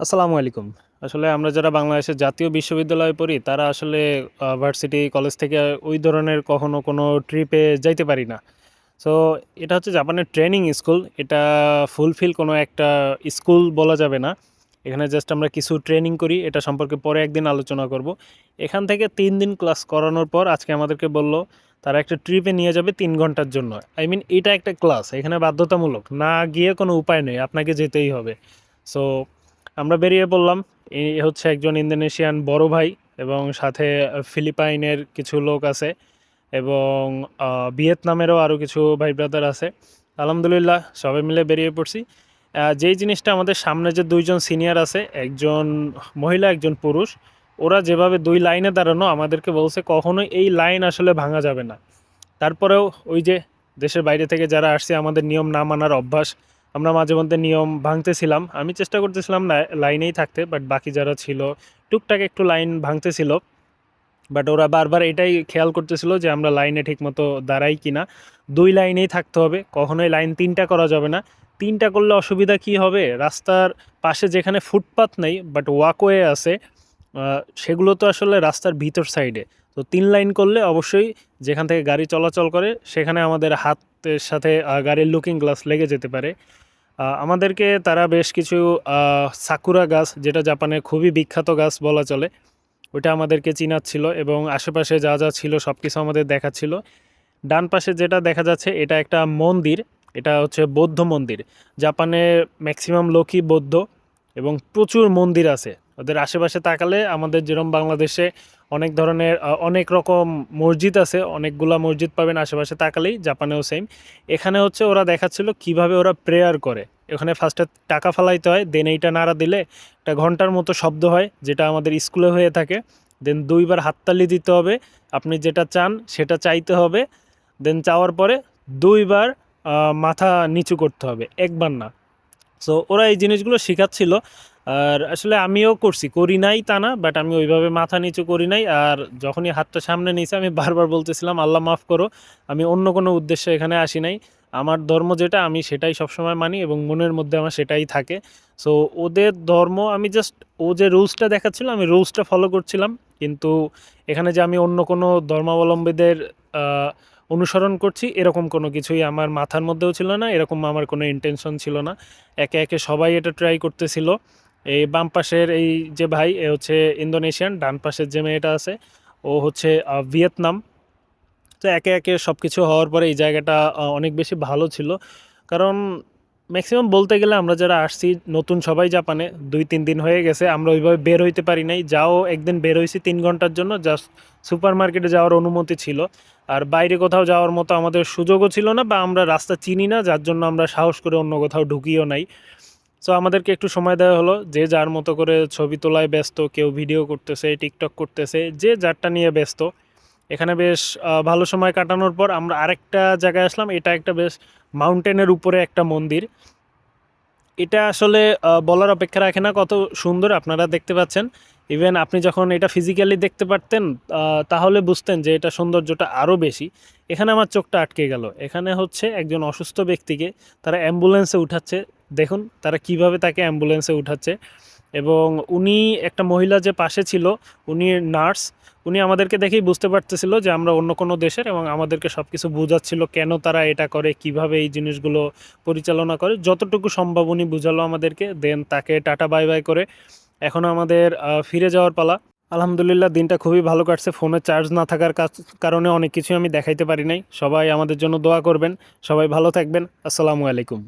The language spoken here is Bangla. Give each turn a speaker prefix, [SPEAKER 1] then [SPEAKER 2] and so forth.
[SPEAKER 1] আসসালামু আলাইকুম। আসলে আমরা যারা বাংলাদেশের জাতীয় বিশ্ববিদ্যালয়ে পড়ি, তারা আসলে ভার্সিটি, কলেজ থেকে ওই ধরনের কখনো কোনো ট্রিপে যাইতে পারি না। সো এটা হচ্ছে জাপানের ট্রেনিং স্কুল। এটা ফুলফিল কোনো একটা স্কুল বলা যাবে না। এখানে জাস্ট আমরা কিছু ট্রেনিং করি, এটা সম্পর্কে পরে একদিন আলোচনা করব। এখান থেকে তিন দিন ক্লাস করানোর পর আজকে আমাদেরকে বলল, তারা একটা ট্রিপে নিয়ে যাবে তিন ঘণ্টার জন্য। আই মিন এটা একটা ক্লাস, এখানে বাধ্যতামূলক। না গিয়ে কোনো উপায় নেই, আপনাকে যেতেই হবে। সো আমরা বেরিয়ে পড়লাম। এই হচ্ছে একজন ইন্দোনেশিয়ান বড় ভাই এবং সাথে ফিলিপাইনের কিছু লোক আছে এবং ভিয়েতনামেরও আরও কিছু ভাই ব্রাদার আছে। আলহামদুলিল্লাহ, সবাই মিলে বেরিয়ে পড়ছি। যেই জিনিসটা আমাদের সামনে যে দুইজন সিনিয়র আছে, একজন মহিলা, একজন পুরুষ, ওরা যেভাবে দুই লাইনে দাঁড়ানো আমাদেরকে বলছে কখনোই এই লাইন আসলে ভাঙা যাবে না। তারপরেও ওই যে দেশের বাইরে থেকে যারা আসছে, আমাদের নিয়ম না মানার অভ্যাস আমরা মাঝে মধ্যে নিয়ম ভাঙতেছিলাম। আমি চেষ্টা করতেছিলাম লাইনেই থাকতে বাট বাকি যারা ছিল, টুকটাক একটু লাইন ভাঙতেছিল। বাট ওরা বারবার এটাই খেয়াল করতেছিল যে আমরা লাইনে ঠিকমতো দাঁড়াই কি না দুই লাইনেই থাকতে হবে, কখনোই লাইন তিনটা করা যাবে না। তিনটা করলে অসুবিধা কি হবে? রাস্তার পাশে যেখানে ফুটপাথ নেই বাট ওয়াকওয়ে আছে সেগুলো তো আসলে রাস্তার ভিতর সাইডে তো তিন লাইন করলে অবশ্যই যেখান থেকে গাড়ি চলাচল করে, সেখানে আমাদের হাতের সাথে গাড়ির লুকিং গ্লাস লেগে যেতে পারে। আমাদেরকে তারা বেশ কিছু সাকুরা গাছ, যেটা জাপানে খুবই বিখ্যাত গাছ বলা চলে, ওটা আমাদেরকে চিনাচ্ছিল এবং আশেপাশে যা যা ছিল সব কিছু আমাদের দেখাচ্ছিল। ডান পাশে যেটা দেখা যাচ্ছে, এটা একটা মন্দির, এটা হচ্ছে বৌদ্ধ মন্দির। জাপানে ম্যাক্সিমাম লোকই বৌদ্ধ এবং প্রচুর মন্দির আছে। ওদের আশেপাশে তাকালে আমাদের যেরকম বাংলাদেশে অনেক ধরনের অনেক রকম মসজিদ আছে, অনেকগুলা মসজিদ পাবেন আশেপাশে তাকালেই, জাপানেও সেম এখানে হচ্ছে ওরা দেখাচ্ছিল কীভাবে ওরা প্রেয়ার করে। এখানে ফার্স্টে টাকা ফালাইতে হয় দেন এইটা নাড়া দিলে একটা ঘণ্টার মতো শব্দ হয়, যেটা আমাদের স্কুলে হয়ে থাকে। দেন দুইবার হাততালি দিতে হবে, আপনি যেটা চান সেটা চাইতে হবে। দেন চাওয়ার পরে দুইবার মাথা নিচু করতে হবে, একবার না। সো ওরা এই জিনিসগুলো শেখাচ্ছিল। আর আসলে আমিও করছি, করি নাই তা না বাট আমি ওইভাবে মাথা নিচু করি নাই, আর যখনই হাতটা সামনে নিয়েছে, আমি বারবার বলতেছিলাম, আল্লাহ মাফ করো, আমি অন্য কোনো উদ্দেশ্যে এখানে আসি নাই, আমার ধর্ম যেটা, আমি সেটাই সবসময় মানি এবং মনের মধ্যে আমার সেটাই থাকে। সো ওদের ধর্ম, আমি জাস্ট ও যে রুলসটা দেখাচ্ছিল, আমি রুলসটা ফলো করছিলাম, কিন্তু এখানে যে আমি অন্য কোনো ধর্মাবলম্বীদের অনুসরণ করছি, এরকম কোনো কিছুই আমার মাথার মধ্যেও ছিল না, এরকম আমার কোনো ইন্টেনশন ছিল না। একে একে সবাই এটা ট্রাই করতেছিল। এই বাম পাশের এই যে ভাই, এ হচ্ছে ইন্দোনেশিয়ান, ডান পাশের যে মেয়েটা আছে, ও হচ্ছে ভিয়েতনাম। তো একে একে সব কিছু হওয়ার পরে এই জায়গাটা অনেক বেশি ভালো ছিল। কারণ ম্যাক্সিমাম বলতে গেলে আমরা যারা আসছি, নতুন সবাই জাপানে, দুই তিন দিন হয়ে গেছে, আমরা ওইভাবে বের হইতে পারি নাই। যাও, একদিন বের হয়েছি তিন ঘণ্টার জন্য, জাস্ট সুপার মার্কেটে যাওয়ার অনুমতি ছিল। আর বাইরে কোথাও যাওয়ার মতো আমাদের সুযোগও ছিল না, বা আমরা রাস্তা চিনি না, যার জন্য আমরা সাহস করে অন্য কোথাও ঢুকিও নাই। সো আমাদেরকে একটু সময় দেওয়া হলো। যে যার মতো করে ছবি তোলায় ব্যস্ত, কেউ ভিডিও করতেছে, টিকটক করতেছে, যে যারটা নিয়ে ব্যস্ত। এখানে বেশ ভালো সময় কাটানোর পর আমরা আরেকটা জায়গায় আসলাম। এটা একটা বেশ মাউন্টেনের উপরে একটা মন্দির। এটা আসলে বলার অপেক্ষা রাখে না। কত সুন্দর আপনারা দেখতে পাচ্ছেন। ইভেন আপনি যখন এটা ফিজিক্যালি দেখতে পারতেন তাহলে বুঝতেন যে এটা সৌন্দর্যটা আরও বেশি। এখানে আমার চোখটা আটকে গেল। এখানে হচ্ছে একজন অসুস্থ ব্যক্তিকে তারা অ্যাম্বুলেন্সে উঠাচ্ছে। দেখুন তারা কীভাবে তাকে অ্যাম্বুলেন্সে উঠাচ্ছে। এবং উনি একটা মহিলা যে পাশে ছিল, উনি নার্স, উনি আমাদেরকে দেখেই বুঝতে পারতেছিল যে আমরা অন্য কোনো দেশের এবং আমাদেরকে সব কিছু বোঝাচ্ছিল কেন তারা এটা করে, কীভাবে এই জিনিসগুলো পরিচালনা করে। যতটুকু সম্ভব উনি বুঝালো আমাদেরকে, দেন তাকে টাটা, বাই বাই করে এখন আমাদের ফিরে যাওয়ার পালা। আলহামদুলিল্লাহ দিনটা খুবই ভালো কাটছে, ফোনে চার্জ না থাকার কারণে অনেক কিছু আমি দেখাইতে পারি নাই। সবাই আমাদের জন্য দোয়া করবেন, সবাই ভালো থাকবেন, আসসালামু আলাইকুম।